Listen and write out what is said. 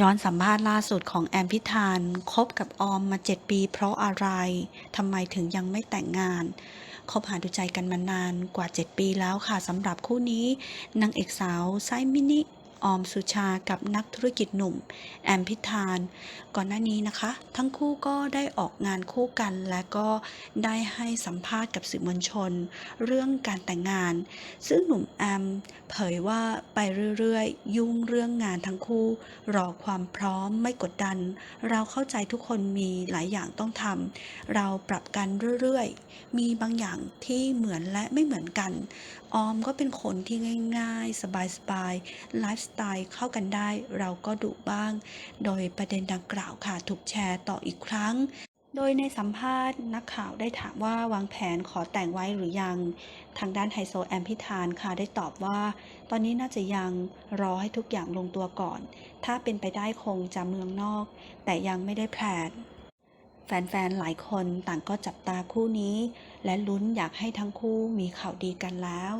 ย้อนสัมภาษณ์ล่าสุดของแอมพิธานคบกับออมมา7ปี เพราะอะไรทำไมถึงยังไม่แต่งงานคบหาดูใจกันมานานกว่า 7 ปีแล้วค่ะสำหรับคู่นี้นางเอกสาวไซมินิ ออมสุชากับนักธุรกิจหนุ่ม แอมพิธาน ก่อนหน้านี้นะคะ ทั้งคู่ก็ได้ออกงานคู่กัน และก็ได้ให้สัมภาษณ์กับสื่อมวลชน เรื่องการแต่งงาน ซึ่งหนุ่มแอมเผยว่าไปเรื่อยๆ ยุ่งเรื่องงานทั้งคู่ รอความพร้อมไม่กดดัน เราเข้าใจทุกคนมีหลายอย่างต้องทำเราปรับกันเรื่อยๆ มีบางอย่างที่เหมือนและไม่เหมือนกัน ออมก็เป็นคนที่ง่าย ๆ สบายๆไลฟ์สไตล์เข้ากันได้ เราก็ดุบ้าง โดยประเด็นดังกล่าวค่ะถูกแชร์ต่ออีกครั้งโดยในสัมภาษณ์นักข่าวได้ถามว่าวางแผนขอแต่งไว้หรือยัง ทางด้านไฮโซแอมพิธานค่ะได้ตอบว่า ตอนนี้น่าจะยังรอให้ทุกอย่างลงตัวก่อน ถ้าเป็นไปได้คงจะเมืองนอก แต่ยังไม่ได้แพลนแฟนๆ หลายคนต่างก็จับตาคู่นี้ และลุ้นอยากให้ทั้งคู่มีข่าวดีกันแล้ว